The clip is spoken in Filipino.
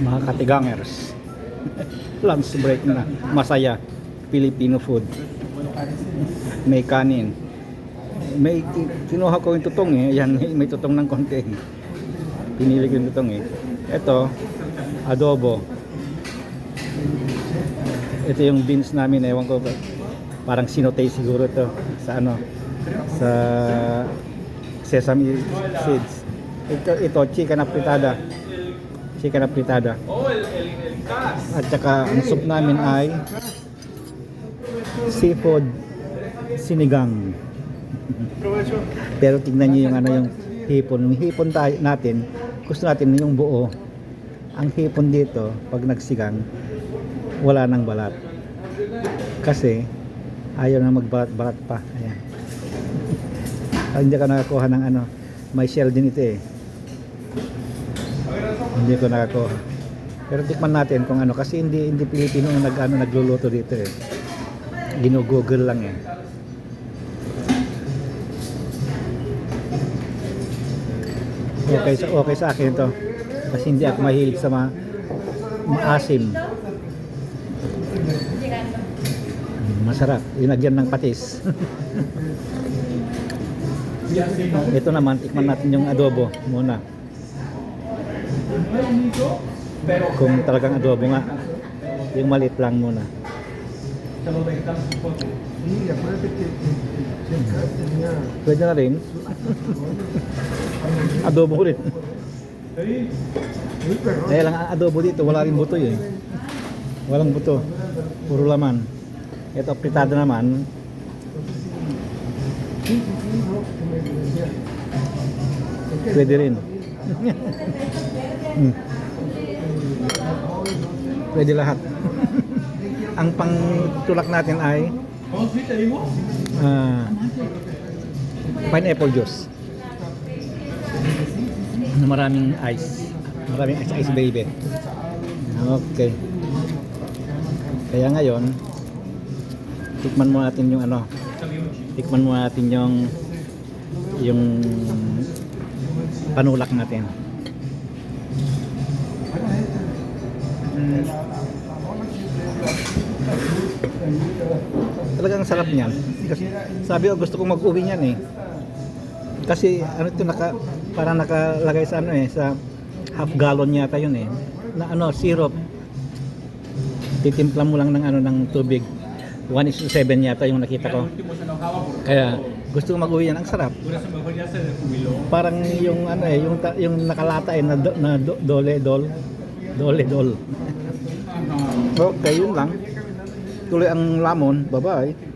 mga katigangers. Lunch break na. Masaya. Filipino food. May kanin. May ki- kinuha ko yung tutong eh. Yan, may, tutong ng konti. Pinili ko yung tutong eh. Ito, adobo. Ito yung beans namin, ewan ko parang sinotay siguro to sa ano sa sesame seeds. Ito, ito chicken na fritada. Chicken na fritada. At saka ang soup namin ay seafood sinigang. Pero tignan niyo yung ano yung hipon. Yung hipon tayo, natin, gusto natin yung buo. Ang hipon dito, pag nagsigang, wala nang balat. Kasi, ayaw na magbalat-balat pa. Ayan. Hindi ka nakakuha ng ano, may shell din ito eh. Hindi ko nakakuha. Pero tikman natin kung ano kasi hindi hindi Pilipino ang nag ano, nagluluto dito eh. Gino-google lang eh. Okay sa okay sa akin to. Kasi hindi ako mahilig sa ma maasim. Masarap. Inagyan ng patis. Ito naman, tikman natin yung adobo muna. Kung talagang adobo nga. Yung maliit lang muna. Pwede na rin. adobo ko rin. Kaya lang ang adobo dito, wala rin buto eh. Walang buto. Puro laman. Ito, fritada naman. Pwede rin. Hmm. Pwede lahat. ang pangtulak natin ay ah, pineapple juice. Na maraming ice. Maraming ice ice baby. Okay. Kaya ngayon, tikman mo natin yung ano, tikman mo natin yung yung panulak natin. Talagang sarap niyan. Kasi sabi ko gusto kong mag-uwi niyan eh. Kasi ano ito naka para nakalagay sa ano eh sa half gallon yata yun eh. Na ano syrup. Titimpla mo lang ng ano ng tubig. 1 is to 7 yata yung nakita ko. Kaya gusto ko mag-uwi yan. Ang sarap. Parang yung ano eh, yung, yung nakalata eh na, do, na do, dole dol. Dole dol. Okay, yun lang. Tuloy ang lamon. Bye-bye.